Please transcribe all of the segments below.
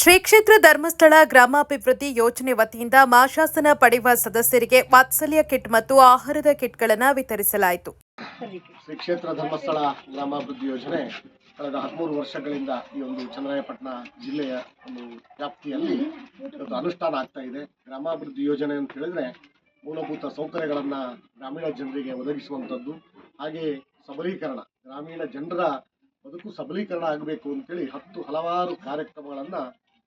ಶ್ರೀ ಕ್ಷೇತ್ರ ಧರ್ಮಸ್ಥಳ ಗ್ರಾಮಾಭಿವೃದ್ಧಿ ಯೋಜನೆ ವತಿಯಿಂದ ಮಾಶಾಸನ ಪಡೆಯುವ ಸದಸ್ಯರಿಗೆ ವಾತ್ಸಲ್ಯ ಕಿಟ್ ಮತ್ತು ಆಹಾರದ ಕಿಟ್ಗಳನ್ನು ವಿತರಿಸಲಾಯಿತು. ಶ್ರೀ ಕ್ಷೇತ್ರ ಧರ್ಮಸ್ಥಳ ಗ್ರಾಮಾಭಿವೃದ್ಧಿ ಯೋಜನೆ ಕಳೆದ ಹದಿಮೂರು ವರ್ಷಗಳಿಂದ ಈ ಒಂದು ಚಂದ್ರಾಯಪಟ್ಟಣ ಜಿಲ್ಲೆಯ ಒಂದು ವ್ಯಾಪ್ತಿಯಲ್ಲಿ ಅನುಷ್ಠಾನ ಆಗ್ತಾ ಇದೆ. ಗ್ರಾಮಾಭಿವೃದ್ಧಿ ಯೋಜನೆ ಅಂತ ಹೇಳಿದ್ರೆ ಮೂಲಭೂತ ಸೌಕರ್ಯಗಳನ್ನ ಗ್ರಾಮೀಣ ಜನರಿಗೆ ಒದಗಿಸುವಂಥದ್ದು. ಹಾಗೆಯೇ ಸಬಲೀಕರಣ, ಗ್ರಾಮೀಣ ಜನರ ಬದುಕು ಸಬಲೀಕರಣ ಆಗಬೇಕು ಅಂತೇಳಿ ಹತ್ತು ಹಲವಾರು ಕಾರ್ಯಕ್ರಮಗಳನ್ನ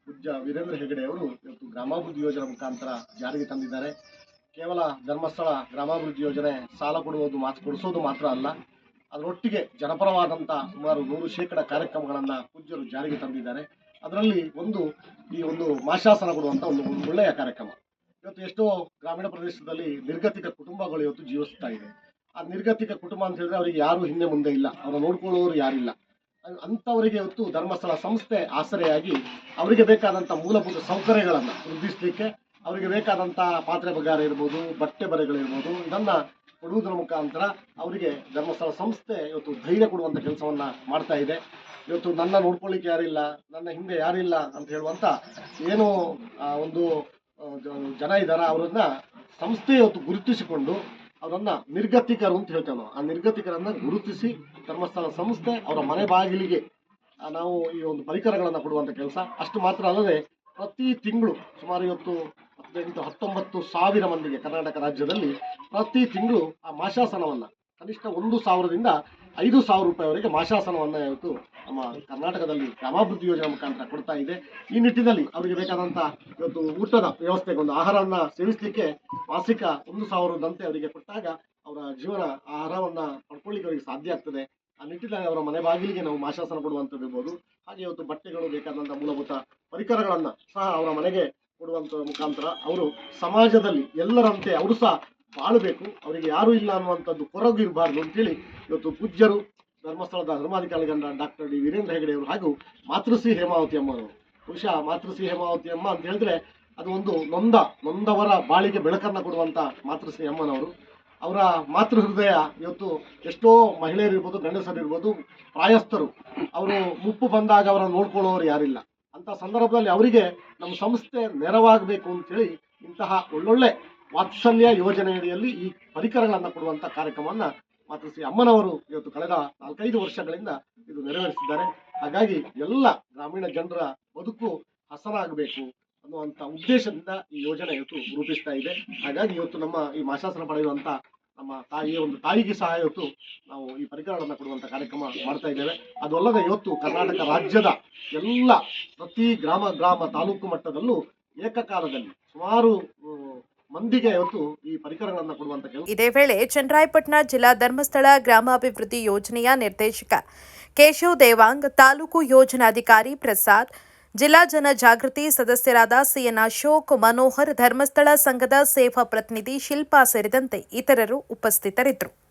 ಪೂಜ್ಯ ವೀರೇಂದ್ರ ಹೆಗಡೆ ಅವರು ಇವತ್ತು ಗ್ರಾಮಾಭಿವೃದ್ಧಿ ಯೋಜನೆ ಮುಖಾಂತರ ಜಾರಿಗೆ ತಂದಿದ್ದಾರೆ. ಕೇವಲ ಧರ್ಮಸ್ಥಳ ಗ್ರಾಮಾಭಿವೃದ್ಧಿ ಯೋಜನೆ ಸಾಲ ಕೊಡುವುದು ಮಾತು, ಕೊಡಿಸೋದು ಮಾತ್ರ ಅಲ್ಲ, ಅದರೊಟ್ಟಿಗೆ ಜನಪರವಾದಂಥ ಸುಮಾರು ನೂರು ಶೇಕಡ ಕಾರ್ಯಕ್ರಮಗಳನ್ನು ಪೂಜ್ಯರು ಜಾರಿಗೆ ತಂದಿದ್ದಾರೆ. ಅದರಲ್ಲಿ ಒಂದು ಈ ಒಂದು ಮಾಶಾಸನ ಕೊಡುವಂಥ ಒಂದು ಒಳ್ಳೆಯ ಕಾರ್ಯಕ್ರಮ. ಇವತ್ತು ಎಷ್ಟೋ ಗ್ರಾಮೀಣ ಪ್ರದೇಶದಲ್ಲಿ ನಿರ್ಗತಿಕ ಕುಟುಂಬಗಳು ಇವತ್ತು ಜೀವಿಸ್ತಾ ಇದೆ. ಆ ನಿರ್ಗತಿಕ ಕುಟುಂಬ ಅಂತ ಹೇಳಿದ್ರೆ ಅವರಿಗೆ ಯಾರು ಹಿಂದೆ ಮುಂದೆ ಇಲ್ಲ. ಅವರು ನೋಡ್ಕೊಳ್ಳೋರು ಯಾರಿಲ್ಲ ಅಂಥವರಿಗೆ ಇವತ್ತು ಧರ್ಮಸ್ಥಳ ಸಂಸ್ಥೆ ಆಸರೆಯಾಗಿ ಅವರಿಗೆ ಬೇಕಾದಂಥ ಮೂಲಭೂತ ಸೌಕರ್ಯಗಳನ್ನು ವೃದ್ಧಿಸಲಿಕ್ಕೆ ಅವರಿಗೆ ಬೇಕಾದಂಥ ಪಾತ್ರೆ ಬಗಾರ ಇರ್ಬೋದು, ಬಟ್ಟೆ ಬರೆಗಳಿರ್ಬೋದು ಇದನ್ನು ಕೊಡುವುದರ ಮುಖಾಂತರ ಅವರಿಗೆ ಧರ್ಮಸ್ಥಳ ಸಂಸ್ಥೆ ಇವತ್ತು ಧೈರ್ಯ ಕೊಡುವಂಥ ಕೆಲಸವನ್ನು ಮಾಡ್ತಾ ಇದೆ. ಇವತ್ತು ನನ್ನ ನೋಡ್ಕೊಳ್ಳಿಕ್ಕೆ ಯಾರಿಲ್ಲ, ನನ್ನ ಹಿಂದೆ ಯಾರಿಲ್ಲ ಅಂತ ಹೇಳುವಂಥ ಏನು ಒಂದು ಜನ ಇದ್ದಾರ ಅವರನ್ನು ಸಂಸ್ಥೆ ಇವತ್ತು ಗುರುತಿಸಿಕೊಂಡು ಅವರನ್ನ ನಿರ್ಗತಿಕರು ಅಂತ ಹೇಳ್ತೇವೆ ನಾವು. ಆ ನಿರ್ಗತಿಕರನ್ನ ಗುರುತಿಸಿ ಧರ್ಮಸ್ಥಳ ಸಂಸ್ಥೆ ಅವರ ಮನೆ ಬಾಗಿಲಿಗೆ ನಾವು ಈ ಒಂದು ಪರಿಕರಗಳನ್ನು ಕೊಡುವಂಥ ಕೆಲಸ. ಅಷ್ಟು ಮಾತ್ರ ಅಲ್ಲದೆ ಪ್ರತಿ ತಿಂಗಳು ಸುಮಾರು ಇವತ್ತು ಹದಿನೆಂಟು ಹತ್ತೊಂಬತ್ತು ಸಾವಿರ ಮಂದಿಗೆ ಕರ್ನಾಟಕ ರಾಜ್ಯದಲ್ಲಿ ಪ್ರತಿ ತಿಂಗಳು ಆ ಮಾಶಾಸನವನ್ನ ಕನಿಷ್ಠ ಒಂದು ಸಾವಿರದಿಂದ ಐದು ಸಾವಿರ ರೂಪಾಯಿವರೆಗೆ ಮಾಶಾಸನವನ್ನು ಇವತ್ತು ನಮ್ಮ ಕರ್ನಾಟಕದಲ್ಲಿ ಗ್ರಾಮಾಭಿವೃದ್ಧಿ ಯೋಜನೆ ಮುಖಾಂತರ ಕೊಡ್ತಾ ಇದೆ. ಈ ನಿಟ್ಟಿನಲ್ಲಿ ಅವರಿಗೆ ಬೇಕಾದಂಥ ಇವತ್ತು ಊಟದ ವ್ಯವಸ್ಥೆಗೆ ಒಂದು ಆಹಾರವನ್ನ ಸೇವಿಸಲಿಕ್ಕೆ ಮಾಸಿಕ ಒಂದು ಸಾವಿರದಂತೆ ಅವರಿಗೆ ಕೊಟ್ಟಾಗ ಅವರ ಜೀವನ ಆಹಾರವನ್ನ ಪಡ್ಕೊಳ್ಳಿಕ್ಕೆ ಅವರಿಗೆ ಸಾಧ್ಯ ಆಗ್ತದೆ. ಆ ನಿಟ್ಟಿನಲ್ಲಿ ಅವರ ಮನೆ ಬಾಗಿಲಿಗೆ ನಾವು ಮಾಶಾಸನ ಕೊಡುವಂಥದ್ದು ಇರ್ಬೋದು. ಹಾಗೆ ಇವತ್ತು ಬಟ್ಟೆಗಳು ಬೇಕಾದಂಥ ಮೂಲಭೂತ ಪರಿಕರಗಳನ್ನು ಸಹ ಅವರ ಮನೆಗೆ ಕೊಡುವಂತ ಮುಖಾಂತರ ಅವರು ಸಮಾಜದಲ್ಲಿ ಎಲ್ಲರಂತೆ ಅವರು ಸಹ ಬಾಳಬೇಕು ಅವರಿಗೆ ಯಾರು ಇಲ್ಲ ಅನ್ನುವಂಥದ್ದು ಕೊರಗು ಇರಬಾರ್ದು ಅಂತೇಳಿ ಇವತ್ತು ಪೂಜ್ಯರು ಧರ್ಮಸ್ಥಳದ ಧರ್ಮಾಧಿಕಾರಿಗಳಾದ ಡಾಕ್ಟರ್ ಡಿ ವೀರೇಂದ್ರ ಹೆಗಡೆ ಅವರು ಹಾಗೂ ಮಾತೃಶ್ರೀ ಹೇಮಾವತಿ ಅಮ್ಮನವರು ಬಹುಶಃ ಮಾತೃಶ್ರೀ ಹೇಮಾವತಿ ಅಮ್ಮ ಅಂತ ಹೇಳಿದ್ರೆ ಅದು ಒಂದು ನೊಂದ, ನೊಂದವರ ಬಾಳಿಗೆ ಬೆಳಕನ್ನು ಕೊಡುವಂತ ಮಾತೃಶ್ರೀ ಅಮ್ಮನವರು. ಅವರ ಮಾತೃ ಹೃದಯ ಇವತ್ತು ಎಷ್ಟೋ ಮಹಿಳೆಯರಿರ್ಬೋದು ಗಂಡಸರಿರ್ಬೋದು ಪ್ರಾಯಸ್ಥರು. ಅವರು ಮುಪ್ಪು ಬಂದಾಗ ಅವರನ್ನು ನೋಡ್ಕೊಳ್ಳೋರು ಯಾರಿಲ್ಲ. ಅಂತ ಸಂದರ್ಭದಲ್ಲಿ ಅವರಿಗೆ ನಮ್ಮ ಸಂಸ್ಥೆ ನೆರವಾಗಬೇಕು ಅಂತೇಳಿ ಇಂತಹ ಒಳ್ಳೊಳ್ಳೆ ವಾತ್ಸಲ್ಯ ಯೋಜನೆಯಡಿಯಲ್ಲಿ ಈ ಪರಿಕರಗಳನ್ನು ಕೊಡುವಂತ ಕಾರ್ಯಕ್ರಮವನ್ನ ಮಾತೃಶ್ರೀ ಅಮ್ಮನವರು ಇವತ್ತು ಕಳೆದ ನಾಲ್ಕೈದು ವರ್ಷಗಳಿಂದ ಇದು ನೆರವೇರಿಸಿದ್ದಾರೆ. ಹಾಗಾಗಿ ಎಲ್ಲ ಗ್ರಾಮೀಣ ಜನರ ಬದುಕು ಹಸನಾಗಬೇಕು ಅನ್ನುವಂತ ಉದ್ದೇಶದಿಂದ ಈ ಯೋಜನೆ ಇವತ್ತು ರೂಪಿಸ್ತಾ ಇದೆ. ಹಾಗಾಗಿ ಇವತ್ತು ನಮ್ಮ ಈ ಮಾಶಾಸನ ಪಡೆಯುವಂಥ ನಮ್ಮ ತಾಯಿಯ ಒಂದು ತಾಯಿಗೆ ಸಹ ಇವತ್ತು ನಾವು ಈ ಪರಿಕರಗಳನ್ನು ಕೊಡುವಂತ ಕಾರ್ಯಕ್ರಮ ಮಾಡ್ತಾ ಇದ್ದೇವೆ. ಅದು ಇವತ್ತು ಕರ್ನಾಟಕ ರಾಜ್ಯದ ಎಲ್ಲ ಪ್ರತಿ ಗ್ರಾಮ ಗ್ರಾಮ ತಾಲೂಕು ಮಟ್ಟದಲ್ಲೂ ಏಕಕಾಲದಲ್ಲಿ ಸುಮಾರು ಮಂದಿಗೆ ಇವತ್ತು ಈ ಪರಿಕರಗಳನ್ನು ಕೊಡುವಂತ ಕೆಲಸ. ಇದೇ ವೇಳೆ ಚನ್ನರಾಯಪಟ್ಟಣ ಜಿಲ್ಲಾ ಧರ್ಮಸ್ಥಳ ಗ್ರಾಮಾಭಿವೃದ್ಧಿ ಯೋಜನೆಯ ನಿರ್ದೇಶಕ ಕೇಶವ್ ದೇವಾಂಗ್, ತಾಲೂಕು ಯೋಜನಾಧಿಕಾರಿ ಪ್ರಸಾದ್, ಜಿಲ್ಲಾ ಜನ ಜಾಗೃತಿ ಸದಸ್ಯರಾದ ಸಿಎನ್ ಅಶೋಕ್, ಮನೋಹರ್, ಧರ್ಮಸ್ಥಳ ಸಂಘದ ಸೇವಾ ಪ್ರತಿನಿಧಿ ಶಿಲ್ಪಾ ಸೇರಿದಂತೆ ಇತರರು ಉಪಸ್ಥಿತರಿದ್ದರು.